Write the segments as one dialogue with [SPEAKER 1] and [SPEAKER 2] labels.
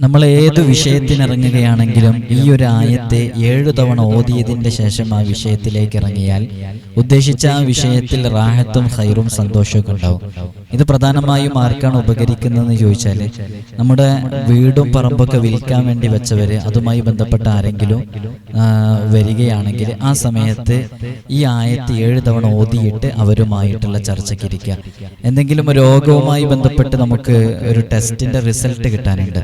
[SPEAKER 1] നമ്മൾ ഏത് വിഷയത്തിനിറങ്ങുകയാണെങ്കിലും ഈ ഒരു ആയത്തെ ഏഴു തവണ ഓതിയതിന്റെ ശേഷം ആ വിഷയത്തിലേക്ക് ഇറങ്ങിയാൽ ഉദ്ദേശിച്ച ആ വിഷയത്തിൽ റാഹത്തും ഹൈറും സന്തോഷവും ഉണ്ടാവും. ഇത് പ്രധാനമായും ആർക്കാണ് ഉപകരിക്കുന്നതെന്ന് ചോദിച്ചാൽ നമ്മുടെ വീടും പറമ്പൊക്കെ വിൽക്കാൻ വേണ്ടി വെച്ചവര് അതുമായി ബന്ധപ്പെട്ട ആരെങ്കിലും വരികയാണെങ്കിൽ ആ സമയത്ത് ഈ ആയത്ത് ഏഴ് തവണ ഓതിയിട്ട് അവരുമായിട്ടുള്ള ചർച്ചയ്ക്ക് ഇരിക്കുക. എന്തെങ്കിലും രോഗവുമായി ബന്ധപ്പെട്ട് നമുക്ക് ഒരു ടെസ്റ്റിന്റെ റിസൾട്ട് കിട്ടാനുണ്ട്.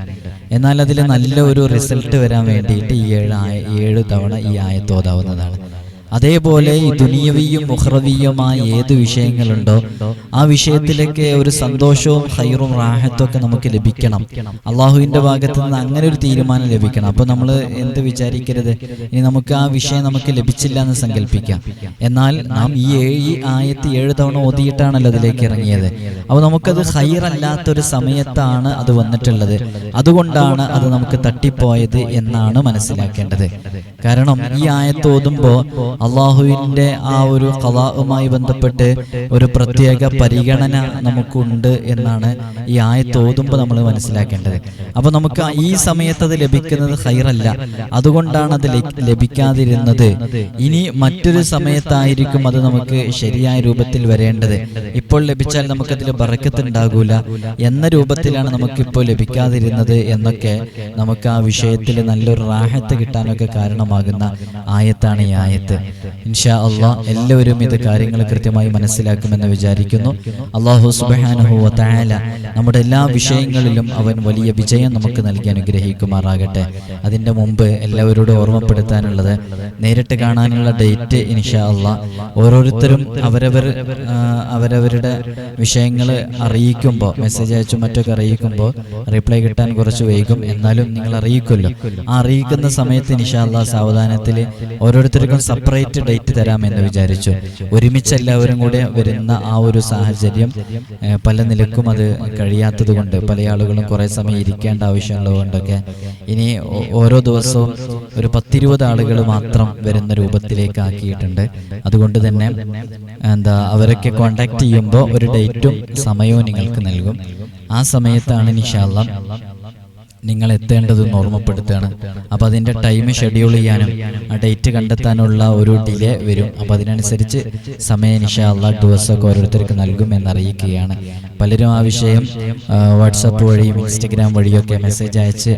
[SPEAKER 1] എന്നാൽ അതിൽ നല്ല ഒരു റിസൾട്ട് വരാൻ വേണ്ടിയിട്ട് ഈ ഏഴ് ഏഴ് തവണ ഈ ആയത്ത് ഓതാവുന്നതാണ്. അതേപോലെ ഈ ദുനിയവിയും മുഹ്റവിയുമായ ഏത് വിഷയങ്ങളുണ്ടോ ആ വിഷയത്തിലൊക്കെ ഒരു സന്തോഷവും ഹൈറും റാഹത്തും ഒക്കെ നമുക്ക് ലഭിക്കണം. അള്ളാഹുവിന്റെ ഭാഗത്ത് നിന്ന് അങ്ങനെ ഒരു തീരുമാനം ലഭിക്കണം. അപ്പൊ നമ്മൾ എന്ത് വിചാരിക്കരുത്? ഇനി നമുക്ക് ആ വിഷയം നമുക്ക് ലഭിച്ചില്ല എന്ന് സങ്കല്പിക്കാം. എന്നാൽ നാം ഈ ഏഴ് ഈ ആയത്ത് ഏഴ് തവണ ഓതിയിട്ടാണല്ലോ അതിലേക്ക് ഇറങ്ങിയത്. അപ്പോൾ നമുക്കത് ഹൈറല്ലാത്തൊരു സമയത്താണ് അത് വന്നിട്ടുള്ളത്. അതുകൊണ്ടാണ് അത് നമുക്ക് തട്ടിപ്പോയത് എന്നാണ് മനസ്സിലാക്കേണ്ടത്. കാരണം ഈ ആയത്ത് ഓതുമ്പോൾ അള്ളാഹുവിന്റെ ആ ഒരു കലാവുമായി ബന്ധപ്പെട്ട് ഒരു പ്രത്യേക പരിഗണന നമുക്കുണ്ട് എന്നാണ് ഈ ആയത്ത് ഓതുമ്പോൾ നമ്മൾ മനസ്സിലാക്കേണ്ടത്. അപ്പോൾ നമുക്ക് ഈ സമയത്ത് അത് ലഭിക്കുന്നത് ഹൈറല്ല അതുകൊണ്ടാണ് അത് ലഭിക്കാതിരുന്നത്. ഇനി മറ്റൊരു സമയത്തായിരിക്കും അത് നമുക്ക് ശരിയായ രൂപത്തിൽ വരേണ്ടത്. ഇപ്പോൾ ലഭിച്ചാൽ നമുക്കതിൽ ഉണ്ടാകൂല എന്ന രൂപത്തിലാണ് നമുക്കിപ്പോൾ ലഭിക്കാതിരുന്നത് എന്നൊക്കെ നമുക്ക് ആ വിഷയത്തിൽ നല്ലൊരു റാഹത്ത് കിട്ടാനൊക്കെ കാരണമാകുന്ന ആയത്താണ് ഈ ആയത്ത്. ഇൻഷാ അള്ളാഹ് എല്ലാവരും ഇത് കാര്യങ്ങൾ കൃത്യമായി മനസ്സിലാക്കുമെന്ന് വിചാരിക്കുന്നു. അള്ളാഹു സുബാനഹു തായാല നമ്മുടെ എല്ലാ വിഷയങ്ങളിലും അവൻ വലിയ വിജയം നമുക്ക് നൽകി അനുഗ്രഹിക്കുമാറാകട്ടെ. അതിന്റെ മുമ്പ് എല്ലാവരോടും ഓർമ്മപ്പെടുത്താനുള്ളത് നേരിട്ട് കാണാനുള്ള ഡേറ്റ് ഇൻഷാ അള്ളാഹ് ഓരോരുത്തരും അവരവർ അവരവരുടെ വിഷയങ്ങൾ അറിയിക്കുമ്പോൾ മെസ്സേജ് അയച്ചും മറ്റൊക്കെ അറിയിക്കുമ്പോൾ റിപ്ലൈ കിട്ടാൻ കുറച്ച് വൈകും. എന്നാലും നിങ്ങൾ അറിയിക്കുമല്ലോ. ആ അറിയിക്കുന്ന സമയത്ത് ഇൻഷാ അള്ളാഹ് സാവധാനത്തിൽ ഓരോരുത്തർക്കും സെപ്പറേറ്റ് ഡേറ്റ് തരാമെന്ന് വിചാരിച്ചു. ഒരുമിച്ച് എല്ലാവരും കൂടെ വരുന്ന ആ ഒരു സാഹചര്യം പല നിലക്കും അത് കഴിയാത്തത് കൊണ്ട് പല ആളുകളും കുറേ സമയം ഇരിക്കേണ്ട ആവശ്യമുള്ളതുകൊണ്ടൊക്കെ. ഇനി ഓരോ ദിവസവും ഒരു പത്തിരുപത് ആളുകൾ മാത്രം വരുന്ന രൂപത്തിലേക്ക് ആക്കിയിട്ടുണ്ട്. അതുകൊണ്ട് തന്നെ എന്താ അവരൊക്കെ കോണ്ടാക്ട് ചെയ്യുമ്പോൾ ഒരു ഡേറ്റും സമയവും നിങ്ങൾക്ക് നൽകും. ആ സമയത്താണ് നിഷാല്ല നിങ്ങൾ എത്തേണ്ടതെന്ന് ഓർമ്മപ്പെടുത്തുകയാണ്. അപ്പോൾ അതിന്റെ ടൈം ഷെഡ്യൂൾ ചെയ്യാനും ആ ഡേറ്റ് കണ്ടെത്താനുള്ള ഒരു ഡിലേ വരും. അപ്പോൾ അതിനനുസരിച്ച് സമയം നിഷാല്ല ദിവസമൊക്കെ ഓരോരുത്തർക്ക് നൽകും പലരും ആ വിഷയം വാട്സപ്പ് വഴിയും ഇൻസ്റ്റഗ്രാം വഴിയൊക്കെ മെസ്സേജ് അയച്ച്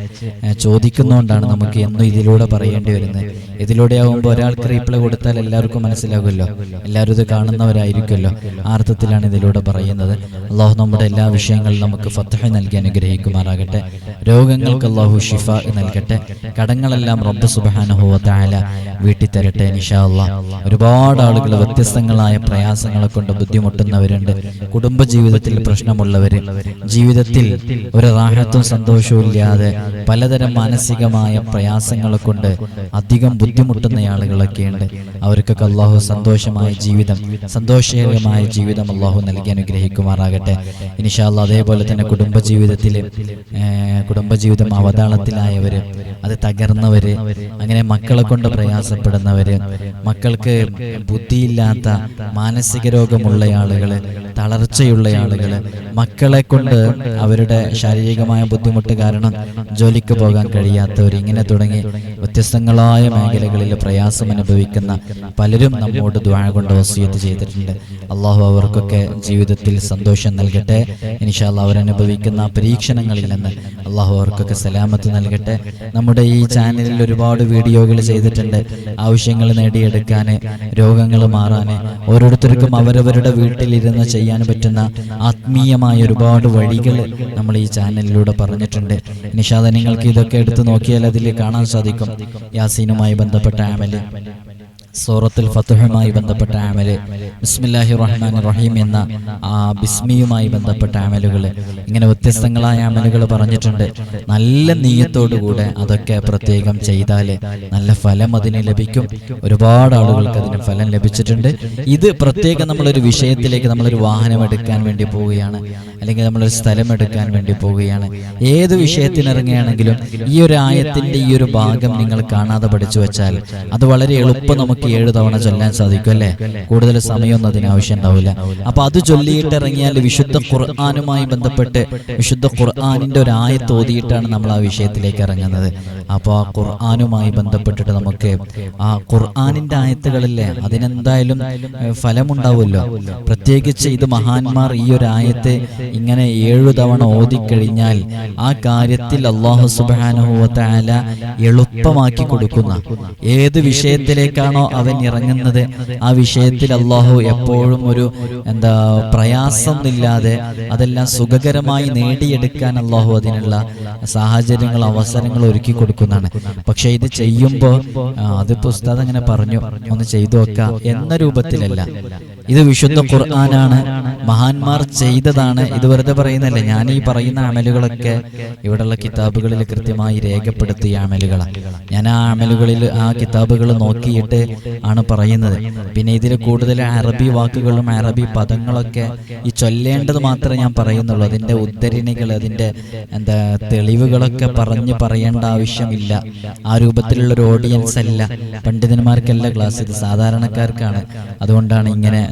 [SPEAKER 1] ചോദിക്കുന്നതുകൊണ്ടാണ് നമുക്ക് എന്നും ഇതിലൂടെ പറയേണ്ടി വരുന്നത്. ഇതിലൂടെ ആകുമ്പോൾ ഒരാൾക്ക് റീപ്ലൈ കൊടുത്താൽ എല്ലാവർക്കും മനസ്സിലാകുമല്ലോ. എല്ലാവരും ഇത് കാണുന്നവരായിരിക്കുമല്ലോ. ആ അർത്ഥത്തിലാണ് ഇതിലൂടെ പറയുന്നത്. അള്ളാഹു നമ്മുടെ എല്ലാ വിഷയങ്ങളും നമുക്ക് ഫത്തഹ നൽകി അനുഗ്രഹിക്കുമാറാകട്ടെ. രോഗങ്ങൾക്ക് അള്ളാഹു ഷിഫ നൽകട്ടെ. കടങ്ങളെല്ലാം റബ്ബ് സുബാനുഹുവ താല വീട്ടിൽ തരട്ടെ നിഷാ അള്ളാഹ് ഒരുപാട് ആളുകൾ വ്യത്യസ്തങ്ങളായ പ്രയാസങ്ങളെ കൊണ്ട് ബുദ്ധിമുട്ടുന്നവരുണ്ട്. കുടുംബജീവിതത്തിൽ പ്രശ്നമുള്ളവര് ജീവിതത്തിൽ ഒരു റാഹത്തും സന്തോഷവും ഇല്ലാതെ പലതരം മാനസികമായ പ്രയാസങ്ങളെ കൊണ്ട് അധികം ബുദ്ധിമുട്ടുന്ന ആളുകളൊക്കെയുണ്ട്. അവർക്കൊക്കെ അള്ളാഹു സന്തോഷമായ ജീവിതം സന്തോഷകരമായ ജീവിതം അള്ളാഹു നൽകി അനുഗ്രഹിക്കുമാറാകട്ടെ. ഇനിഷാല്ല അതേപോലെ തന്നെ കുടുംബജീവിതത്തിൽ കുടുംബജീവിതം അവതാളത്തിലായവര് അത് തകർന്നവര് അങ്ങനെ മക്കളെ കൊണ്ട് പ്രയാസപ്പെടുന്നവര് മക്കൾക്ക് ബുദ്ധിയില്ലാത്ത മാനസിക രോഗമുള്ള ആളുകൾ തളർച്ചയുള്ള ആളുകൾ മക്കളെ കൊണ്ട് അവരുടെ ശാരീരികമായ ബുദ്ധിമുട്ട് കാരണം ജോലിക്ക് പോകാൻ കഴിയാത്തവർ ഇങ്ങനെ തുടങ്ങി വ്യത്യസ്തങ്ങളായ മേഖലകളിൽ പ്രയാസം അനുഭവിക്കുന്ന പലരും നമ്മോട് ദ്വാഴ കൊണ്ട് വസീയത്ത് ചെയ്തിട്ടുണ്ട്. അള്ളാഹു അവർക്കൊക്കെ ജീവിതത്തിൽ സന്തോഷം നൽകട്ടെ. ഇൻഷാല്ല അവരനുഭവിക്കുന്ന പരീക്ഷണങ്ങളിൽ നിന്ന് അള്ളാഹു അവർക്കൊക്കെ സലാമത്ത് നൽകട്ടെ. നമ്മുടെ ഈ ചാനലിൽ ഒരുപാട് വീഡിയോകൾ ചെയ്തിട്ടുണ്ട്. ആവശ്യങ്ങൾ നേടിയെടുക്കാൻ രോഗങ്ങൾ മാറാൻ ഓരോരുത്തർക്കും അവരവരുടെ വീട്ടിലിരുന്ന് ചെയ്യാൻ പറ്റുന്ന ആത്മീയമായ ഒരുപാട് വഴികൾ നമ്മൾ ഈ ചാനലിലൂടെ പറഞ്ഞിട്ടുണ്ട്. നിഷാദ നിങ്ങൾക്ക് ഇതൊക്കെ എടുത്ത് നോക്കിയാൽ അതിൽ കാണാൻ സാധിക്കും. യാസീനുമായി ബന്ധപ്പെട്ട ആമൽ. സൂറത്തുൽ ഫത്തുഹുമായി ബന്ധപ്പെട്ട ആമൽ ബിസ്മില്ലാഹി റഹ്മാൻ റഹീം എന്ന ആ ബിസ്മിയുമായി ബന്ധപ്പെട്ട ആമലുകൾ ഇങ്ങനെ വ്യത്യസ്തങ്ങളായ ആമലുകൾ പറഞ്ഞിട്ടുണ്ട്. നല്ല നീയത്തോടുകൂടെ അതൊക്കെ പ്രത്യേകം ചെയ്താൽ നല്ല ഫലം അതിന് ലഭിക്കും. ഒരുപാട് ആളുകൾക്ക് അതിന് ഫലം ലഭിച്ചിട്ടുണ്ട്. ഇത് പ്രത്യേകം നമ്മളൊരു വിഷയത്തിലേക്ക് നമ്മളൊരു വാഹനം എടുക്കാൻ വേണ്ടി പോവുകയാണ്. അല്ലെങ്കിൽ നമ്മളൊരു സ്ഥലം എടുക്കാൻ വേണ്ടി പോവുകയാണ്. ഏത് വിഷയത്തിനിറങ്ങുകയാണെങ്കിലും ഈ ഒരു ആയത്തിന്റെ ഈ ഒരു ഭാഗം നിങ്ങൾ കാണാതെ പഠിച്ചു വെച്ചാൽ അത് വളരെ എളുപ്പം നമുക്ക് ഏഴ് തവണ ചൊല്ലാൻ സാധിക്കും അല്ലേ? കൂടുതൽ സമയമൊന്നും അതിന് ആവശ്യം ഉണ്ടാവില്ല അപ്പൊ അത് ചൊല്ലിയിട്ട് ഇറങ്ങിയാൽ വിശുദ്ധ ഖുർആാനുമായി ബന്ധപ്പെട്ട് വിശുദ്ധ ഖുർആാനിന്റെ ഒരു ആയത്ത് ഓതിയിട്ടാണ് നമ്മൾ ആ വിഷയത്തിലേക്ക് ഇറങ്ങുന്നത്. അപ്പോൾ ആ ഖുർആാനുമായി ബന്ധപ്പെട്ടിട്ട് നമുക്ക് ആ ഖുർആാനിന്റെ ആയത്തുകളില്ലേ അതിനെന്തായാലും ഫലമുണ്ടാവുമല്ലോ. പ്രത്യേകിച്ച് ഇത് മഹാന്മാർ ഈ ഒരു ആയത്ത് ഇങ്ങനെ ഏഴു തവണ ഓതിക്കഴിഞ്ഞാൽ ആ കാര്യത്തിൽ അള്ളാഹു സുബാനുഭവത്തായ എളുപ്പമാക്കി കൊടുക്കുന്ന. ഏത് വിഷയത്തിലേക്കാണോ അവൻ ഇറങ്ങുന്നത്. ആ വിഷയത്തിൽ അള്ളാഹു എപ്പോഴും ഒരു എന്താ പ്രയാസമൊന്നുമില്ലാതെ അതെല്ലാം സുഖകരമായി നേടിയെടുക്കാൻ അള്ളാഹു അതിനുള്ള സാഹചര്യങ്ങൾ അവസരങ്ങൾ ഒരുക്കി കൊടുക്കുന്നതാണ്. പക്ഷെ ഇത് ചെയ്യുമ്പോൾ അതിപ്പോ ഉസ്താദ് അങ്ങനെ പറഞ്ഞു ഒന്ന് ചെയ്തു വെക്കാം എന്ന രൂപത്തിലല്ല. ഇത് വിശുദ്ധ ഖുർആനാണ്. മഹാന്മാർ ചെയ്തതാണ്. ഇത് വെറുതെ പറയുന്നല്ലേ ഞാൻ ഈ പറയുന്ന അമലുകളൊക്കെ ഇവിടെയുള്ള കിതാബുകളിൽ കൃത്യമായി രേഖപ്പെടുത്തിയ അമലുകളാണ്. ഞാൻ ആ അമലുകളിൽ ആ കിതാബുകൾ നോക്കിയിട്ട് ആണ് പറയുന്നത്. പിന്നെ ഇതിൽ കൂടുതൽ അറബി വാക്കുകളും അറബി പദങ്ങളൊക്കെ ഈ ചൊല്ലേണ്ടത് മാത്രമേ ഞാൻ പറയുന്നുള്ളൂ. അതിന്റെ ഉദ്ധരണികൾ അതിന്റെ എന്താ തെളിവുകളൊക്കെ പറഞ്ഞ് പറയേണ്ട ആവശ്യമില്ല. ആ രൂപത്തിലുള്ള ഒരു ഓഡിയൻസ് അല്ല. പണ്ഡിതന്മാർക്കല്ല ക്ലാസ് ഇത്. സാധാരണക്കാർക്കാണ്. അതുകൊണ്ടാണ് ഇങ്ങനെ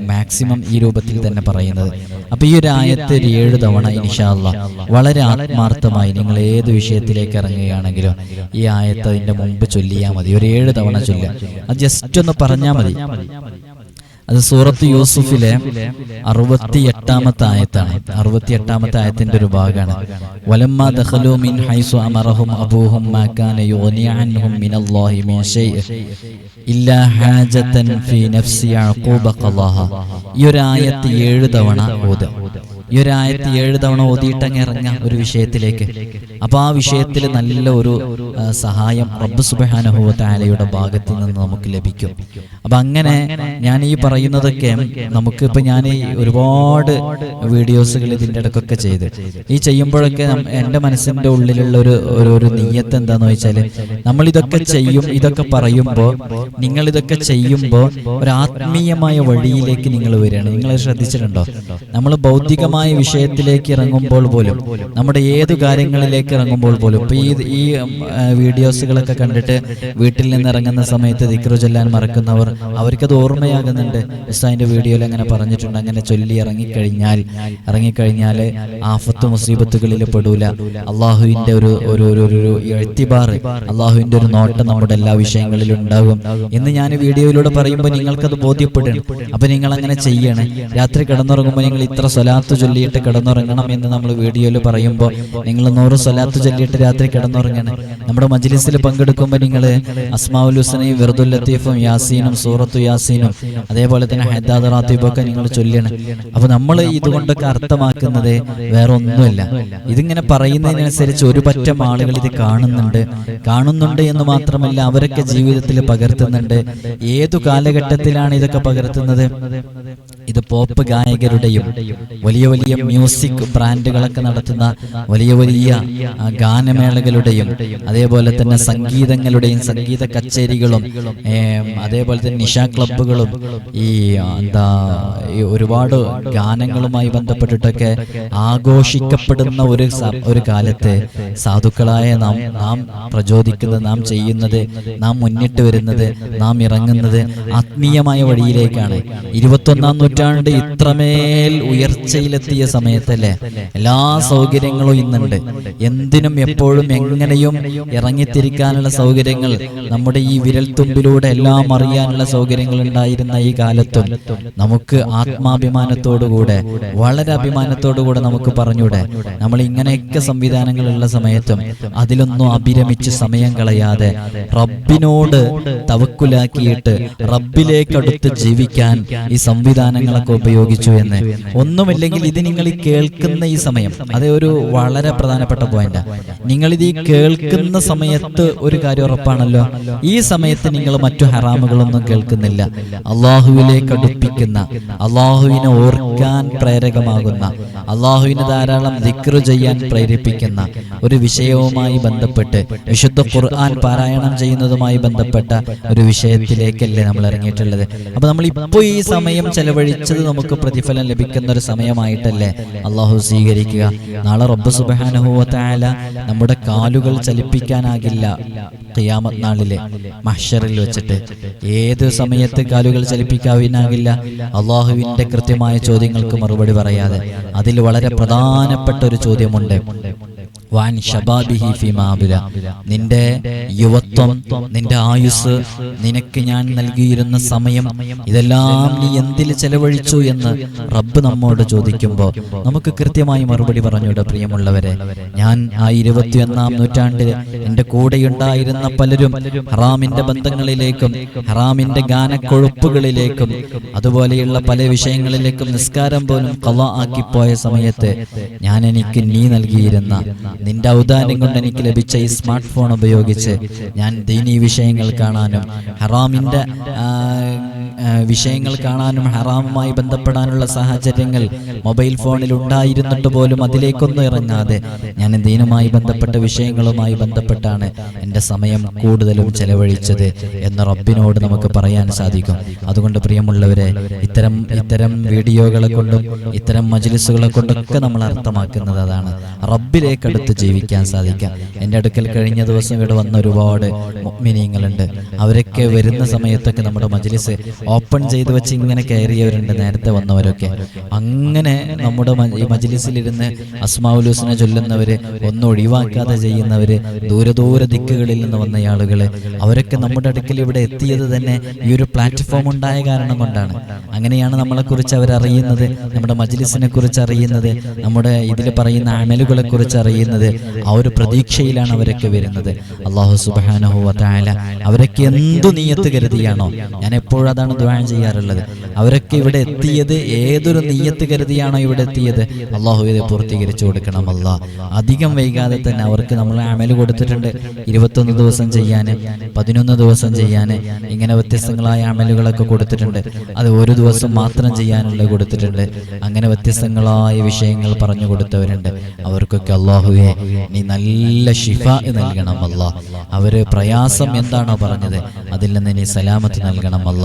[SPEAKER 1] മാക്സിമം ഈ രൂപത്തിൽ തന്നെ പറയുന്നത്. അപ്പൊ ഈ ഒരു ആയത്ത് ഒരു ഏഴ് തവണ ഇൻഷാല്ല വളരെ ആത്മാർത്ഥമായി നിങ്ങൾ ഏത് വിഷയത്തിലേക്ക് ഇറങ്ങുകയാണെങ്കിലും ഈ ആയത്ത് അതിന്റെ മുമ്പ് ചൊല്ലിയാൽ മതി. ഒരു ഏഴ് തവണ ചൊല്ലുക. അത് ജസ്റ്റ് ഒന്ന് പറഞ്ഞാൽ മതി. അത് സൂറത്ത് യൂസുഫിലെ അറുപത്തി എട്ടാമത്തെ ആയത്താണ്. അറുപത്തി എട്ടാമത്തെ ആയത്തിന്റെ ഒരു ഭാഗമാണ്. വലമ്മ ദഖലു മിൻ ഹൈസു അമറഹും അബൂഹും മാ കാന യുഗ്നി അൻഹും മിൻ ഷൈഇ ഇല്ലാ ഹാജതൻ ഫീ നഫ്സി യഅഖൂബ ഖളാഹ ഈ ഒരു ആയത്ത് ഏഴ് തവണ ഓതുക. ഈ ഒരു ആയത്ത് ഏഴ് തവണ ഓതിയിട്ടങ്ങ് ഇറങ്ങാം ഒരു വിഷയത്തിലേക്ക്. അപ്പൊ ആ വിഷയത്തിൽ നല്ല ഒരു സഹായം റബ്ബ് സുബാനഹുവാലയുടെ ഭാഗത്ത് നിന്ന് നമുക്ക് ലഭിക്കും. അപ്പൊ അങ്ങനെ ഞാൻ ഈ പറയുന്നതൊക്കെ നമുക്ക് ഇപ്പൊ ഞാൻ ഒരുപാട് വീഡിയോസുകൾ ഇതിന്റെ ഇടക്കൊക്കെ ചെയ്ത്. ഈ ചെയ്യുമ്പോഴൊക്കെ എന്റെ മനസ്സിന്റെ ഉള്ളിലുള്ള ഒരു ഒരു നീയത്ത് എന്താന്ന് വെച്ചാൽ നമ്മൾ ഇതൊക്കെ ചെയ്യും ഇതൊക്കെ പറയുമ്പോൾ നിങ്ങൾ ഇതൊക്കെ ചെയ്യുമ്പോൾ ഒരു ആത്മീയമായ വഴിയിലേക്ക് നിങ്ങൾ വരികയാണ്. നിങ്ങൾ ശ്രദ്ധിച്ചിട്ടുണ്ടോ? നമ്മൾ ഭൗതികമായ വിഷയത്തിലേക്ക് ഇറങ്ങുമ്പോൾ പോലും നമ്മുടെ ഏതു കാര്യങ്ങളിലേക്ക് ഇറങ്ങുമ്പോൾ പോലും ഇപ്പൊ ഈ ഈ വീഡിയോസുകളൊക്കെ കണ്ടിട്ട് വീട്ടിൽ നിന്ന് ഇറങ്ങുന്ന സമയത്ത് ദിക്റു ചൊല്ലാൻ മറക്കുന്നവർ അവർക്കത് ഓർമ്മയാകുന്നുണ്ട്. ഇസ്ലാമിന്റെ വീഡിയോയിൽ അങ്ങനെ പറഞ്ഞിട്ടുണ്ട്. അങ്ങനെ ചൊല്ലി ഇറങ്ങിക്കഴിഞ്ഞാൽ ഇറങ്ങിക്കഴിഞ്ഞാൽ ആഫത്ത് മുസീബത്തുകളിൽ പെടൂല. അള്ളാഹുവിന്റെ ഒരു ഒരു ഒരു എഴുത്തിബാർ അള്ളാഹുവിന്റെ ഒരു നോട്ടം നമ്മുടെ എല്ലാ വിഷയങ്ങളിലും ഉണ്ടാകും. എന്ന് ഞാൻ വീഡിയോയിലൂടെ പറയുമ്പോൾ നിങ്ങൾക്കത് ബോധ്യപ്പെടണം അപ്പൊ നിങ്ങൾ അങ്ങനെ ചെയ്യണേ. രാത്രി കിടന്നുറങ്ങുമ്പോൾ നിങ്ങൾ ഇത്ര സ്വലാത്ത് ചൊല്ലിയിട്ട് കിടന്നുറങ്ങണം എന്ന് നമ്മൾ വീഡിയോയിൽ പറയുമ്പോൾ നിങ്ങൾ നൂറ് സ്വലാത്ത് ചൊല്ലിയിട്ട് രാത്രി കിടന്നുറങ്ങണം. നമ്മുടെ മജ്ലിസിൽ പങ്കെടുക്കുമ്പോൾ നിങ്ങൾ അസ്മാവുൽ ഹുസനയും വെറുതുൽ ലത്തീഫും യാസീനും സൂറത്തു യാസീനും അതേപോലെ തന്നെ ഹൈദാദ് റാത്തീഫൊക്കെ നിങ്ങൾ ചൊല്ലണം അപ്പൊ നമ്മൾ ഇതുകൊണ്ടൊക്കെ അർത്ഥമാക്കുന്നത് വേറെ ഒന്നുമില്ല ഇതിങ്ങനെ പറയുന്നതിനനുസരിച്ച് ഒരു പറ്റം ആളുകൾ ഇത് കാണുന്നുണ്ട്. കാണുന്നുണ്ട് എന്ന് മാത്രമല്ല അവരൊക്കെ ജീവിതത്തിൽ പകർത്തുന്നുണ്ട്. ഏതു കാലഘട്ടത്തിലാണ് ഇതൊക്കെ പകർത്തുന്നത്? പോപ്പ് ഗായകരുടെയും വലിയ വലിയ മ്യൂസിക് ബ്രാൻഡുകളൊക്കെ നടത്തുന്ന വലിയ വലിയ ഗാനമേളകളുടെയും അതേപോലെ തന്നെ സംഗീതങ്ങളുടെയും സംഗീത കച്ചേരികളും അതേപോലെ തന്നെ നിഷ ക്ലബുകളും ഈ എന്താ ഒരുപാട് ഗാനങ്ങളുമായി ബന്ധപ്പെട്ടിട്ടൊക്കെ ആഘോഷിക്കപ്പെടുന്ന ഒരു ഒരു കാലത്തെ സാധുക്കളായ നാം നാം പ്രചോദിക്കുന്നത് നാം ചെയ്യുന്നത് നാം മുന്നിട്ട് വരുന്നത് നാം ഇറങ്ങുന്നത് ആത്മീയമായ വഴിയിലേക്കാണ്. ഇരുപത്തൊന്നാം നൂറ്റാണ്ട് ഇത്രമേൽ ഉയർച്ചയിലെത്തിയ സമയത്തല്ലേ? എല്ലാ സൗകര്യങ്ങളും ഇന്നുണ്ട്. എന്തിനും എപ്പോഴും എങ്ങനെയും ഇറങ്ങിത്തിരിക്കാനുള്ള സൗകര്യങ്ങൾ നമ്മുടെ ഈ വിരൽത്തുമ്പിലൂടെ എല്ലാം അറിയാനുള്ള സൗകര്യങ്ങൾ ഉണ്ടായിരുന്ന ഈ കാലത്തും നമുക്ക് ആത്മാഭിമാനത്തോടുകൂടെ വളരെ അഭിമാനത്തോടുകൂടെ നമുക്ക് പറഞ്ഞൂടെ നമ്മൾ ഇങ്ങനെയൊക്കെ സംവിധാനങ്ങളുള്ള സമയത്തും അതിലൊന്നും അഭിരമിച്ച് സമയം കളയാതെ റബ്ബിനോട് തവക്കുലാക്കിയിട്ട് റബ്ബിലേക്കടുത്ത് ജീവിക്കാൻ ഈ സംവിധാനങ്ങളൊക്കെ ഉപയോഗിച്ചു എന്ന്. ഒന്നുമില്ലെങ്കിൽ ഇത് നിങ്ങൾ ഈ കേൾക്കുന്ന ഈ സമയം. അത് ഒരു വളരെ പ്രധാനപ്പെട്ട പോയിന്റ് നിങ്ങൾ ഇത് ഈ കേൾക്കുന്ന സമയത്ത് ഒരു കാര്യം ഉറപ്പാണല്ലോ. ഈ സമയത്ത് നിങ്ങൾ മറ്റു ഹറാമുകളൊന്നും കേൾക്കുന്നില്ല. അള്ളാഹുവിലേക്ക് അടുപ്പിക്കുന്ന അള്ളാഹുവിനെ ഓർക്കാൻ പ്രേരകമാകുന്ന അള്ളാഹുവിന് ധാരാളം ദിക്റ് ചെയ്യാൻ പ്രേരിപ്പിക്കുന്ന ഒരു വിഷയവുമായി ബന്ധപ്പെട്ട് വിശുദ്ധ ഖുർആൻ പാരായണം ചെയ്യുന്നതുമായി ബന്ധപ്പെട്ട ഒരു വിഷയത്തിലേക്കല്ലേ നമ്മൾ ഇറങ്ങിയിട്ടുള്ളത്. അപ്പൊ നമ്മൾ ഇപ്പോൾ ഈ സമയം ചെലവഴിച്ച് ചെലവഴിച്ചത് നമുക്ക് പ്രതിഫലം ലഭിക്കുന്ന ഒരു സമയമായിട്ടല്ലേ? അള്ളാഹു സ്വീകരിക്കുക. നാളെ റബ്ബ് സുബാനുഭവത്തായാല നമ്മുടെ കാലുകൾ ചലിപ്പിക്കാനാകില്ല. ഖിയാമത്ത് നാളിലെ മഹ്ഷറിൽ വെച്ചിട്ട്. ഏത് സമയത്ത് കാലുകൾ ചലിപ്പിക്കാവിനാകില്ല? അള്ളാഹുവിന്റെ കൃത്യമായ ചോദ്യങ്ങൾക്ക് മറുപടി പറയാതെ. അതിൽ വളരെ പ്രധാനപ്പെട്ട ഒരു ചോദ്യമുണ്ട്. നിന്റെ യുവത്വം നിന്റെ ആയുസ് നിനക്ക് ഞാൻ നൽകിയിരുന്ന സമയം ഇതെല്ലാം നീ എന്തിൽ ചെലവഴിച്ചു എന്ന് റബ്ബ് നമ്മോട് ചോദിക്കുമ്പോൾ നമുക്ക് കൃത്യമായി മറുപടി പറഞ്ഞൂടെ പ്രിയമുള്ളവരെ. ഞാൻ ആ ഇരുപത്തിയൊന്നാം നൂറ്റാണ്ടിൽ എന്റെ കൂടെയുണ്ടായിരുന്ന പലരും ഹറാമിന്റെ ബന്ധങ്ങളിലേക്കും ഹറാമിന്റെ ഗാനക്കൊഴുപ്പുകളിലേക്കും അതുപോലെയുള്ള പല വിഷയങ്ങളിലേക്കും നിസ്കാരം പോലും കല ആക്കിപ്പോയ സമയത്ത് ഞാൻ എനിക്ക് നീ നൽകിയിരുന്ന നിന്റെ ഔദാര്യം കൊണ്ട് എനിക്ക് ലഭിച്ച ഈ സ്മാർട്ട് ഫോൺ ഉപയോഗിച്ച് ഞാൻ ദീനീ വിഷയങ്ങൾ കാണാനും ഹറാമിന്റെ വിഷയങ്ങൾ കാണാനും ഹറാമുമായി ബന്ധപ്പെടാനുള്ള സാഹചര്യങ്ങൾ മൊബൈൽ ഫോണിൽ ഉണ്ടായിരുന്നിട്ട് പോലും അതിലേക്കൊന്നും ഇറങ്ങാതെ ഞാൻ ദീനുമായി ബന്ധപ്പെട്ട വിഷയങ്ങളുമായി ബന്ധപ്പെട്ടാണ് എന്റെ സമയം കൂടുതലും ചെലവഴിച്ചത് എന്ന് റബ്ബിനോട് നമുക്ക് പറയാൻ സാധിക്കും. അതുകൊണ്ട് പ്രിയമുള്ളവരെ ഇത്തരം ഇത്തരം വീഡിയോകളെ കൊണ്ടും ഇത്തരം മജിലിസുകളെ കൊണ്ടൊക്കെ നമ്മൾ അർത്ഥമാക്കുന്നത് അതാണ്. റബ്ബിലേക്ക് അടുത്ത് ജീവിക്കാൻ സാധിക്കാം. എന്റെ അടുക്കൽ കഴിഞ്ഞ ദിവസം ഇവിടെ വന്ന ഒരുപാട് മിനിയങ്ങളുണ്ട് അവരൊക്കെ വരുന്ന സമയത്തൊക്കെ നമ്മുടെ മജ്ലിസ് ഓപ്പൺ ചെയ്ത് വെച്ച് ഇങ്ങനെ കയറിയവരുണ്ട് നേരത്തെ വന്നവരൊക്കെ. അങ്ങനെ നമ്മുടെ ഈ മജ്ലിസിലിരുന്ന് അസ്മാവുലൂസിനെ ചൊല്ലുന്നവര് ഒന്നും ഒഴിവാക്കാതെ ചെയ്യുന്നവര് ദൂരെ ദൂരെ ദിക്കുകളിൽ നിന്ന് വന്ന ആളുകൾ അവരൊക്കെ നമ്മുടെ അടുക്കൽ ഇവിടെ എത്തിയത് തന്നെ ഈ ഒരു പ്ലാറ്റ്ഫോം ഉണ്ടായ കാരണം കൊണ്ടാണ്. അങ്ങനെയാണ് നമ്മളെക്കുറിച്ച് അവരറിയുന്നത് നമ്മുടെ മജ്ലിസിനെ കുറിച്ച് അറിയുന്നത് നമ്മുടെ ഇതിൽ പറയുന്ന അമലുകളെ കുറിച്ച് അറിയുന്നത് ആ ഒരു പ്രതീക്ഷയിലാണ് അവരൊക്കെ വരുന്നത്. അള്ളാഹു സുബാനഹു താല അവരൊക്കെ എന്തു നീയത്ത് കരുതിയാണോ? ഞാൻ എപ്പോഴും അതാണ് ദ്വാൻ ചെയ്യാറുള്ളത്. അവരൊക്കെ ഇവിടെ എത്തിയത് ഏതൊരു നീയത്ത് കരുതിയാണോ ഇവിടെ എത്തിയത്? അള്ളാഹു ഇത് പൂർത്തീകരിച്ചു കൊടുക്കണം അല്ല. അധികം വൈകാതെ തന്നെ അവർക്ക് നമ്മൾ അമൽ കൊടുത്തിട്ടുണ്ട്. ഇരുപത്തൊന്ന് ദിവസം ചെയ്യാൻ പതിനൊന്ന് ദിവസം ചെയ്യാൻ ഇങ്ങനെ വ്യത്യസ്തങ്ങളായ അമലുകളൊക്കെ കൊടുത്തിട്ടുണ്ട്. അത് ഒരു ദിവസം മാത്രം ചെയ്യാനുള്ള കൊടുത്തിട്ടുണ്ട്. അങ്ങനെ വ്യത്യസ്തങ്ങളായ വിഷയങ്ങൾ പറഞ്ഞു കൊടുത്തവരുണ്ട്. അവർക്കൊക്കെ അള്ളാഹുവെ നീ നല്ല ഷിഫ നൽകണം അല്ല. അവർ പ്രയാസം എന്താണോ പറഞ്ഞത് അതിൽ നിന്ന് നീ സലാമത്ത് നൽകണം അല്ല.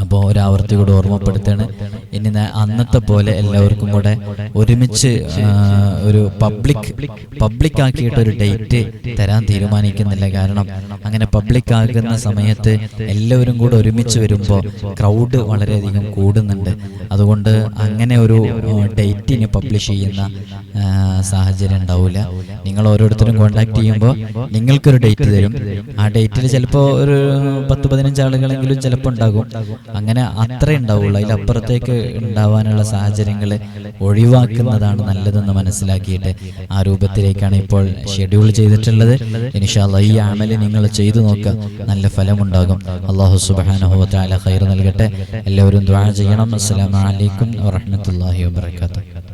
[SPEAKER 1] അപ്പോൾ ഒരാവർത്തി കൂടെ ഓർമ്മപ്പെടുത്തുകയാണ്. ഇനി അന്നത്തെ പോലെ എല്ലാവർക്കും കൂടെ ഒരുമിച്ച് ഒരു പബ്ലിക് പബ്ലിക് ആക്കിയിട്ട് ഒരു ഡേറ്റ് തരാൻ തീരുമാനിക്കുന്നില്ല. കാരണം അങ്ങനെ പബ്ലിക് ആകുന്ന സമയത്ത് എല്ലാവരും കൂടെ ഒരുമിച്ച് വരുമ്പോൾ ക്രൗഡ് വളരെയധികം കൂടുന്നുണ്ട്. അതുകൊണ്ട് അങ്ങനെ ഒരു ഡേറ്റ് ഇനി പബ്ലിഷ് ചെയ്യുന്ന സാഹചര്യം ഉണ്ടാവില്ല നിങ്ങൾ ഓരോരുത്തരും കോണ്ടാക്ട് ചെയ്യുമ്പോൾ നിങ്ങൾക്കൊരു ഡേറ്റ് തരും. ആ ഡേറ്റിൽ ചിലപ്പോൾ ഒരു പത്ത് പതിനഞ്ച് ആളുകളെങ്കിലും ചിലപ്പോൾ ഉണ്ടാകും. അങ്ങനെ അത്രേ ഉണ്ടാവുള്ളൂ. അതിലപ്പുറത്തേക്ക് ഉണ്ടാവാനുള്ള സാഹചര്യങ്ങൾ ഒഴിവാക്കുന്നതാണ് നല്ലതെന്ന് മനസ്സിലാക്കിയിട്ട് ആ രൂപത്തിലേക്കാണ് ഇപ്പോൾ ഷെഡ്യൂൾ ചെയ്തിട്ടുള്ളത്. ഇനിഷാല്ല ഈ ആമൽ നിങ്ങൾ ചെയ്തു നോക്കുക നല്ല ഫലമുണ്ടാകും. അള്ളാഹു സുബാനഹു താല ഖൈർ നൽകട്ടെ. എല്ലാവരും ദ്വാ ചെയ്യണം. അസ്സലാമു അലൈക്കും വറഹ്മത്തുള്ളാഹി വബറകാതുഹു.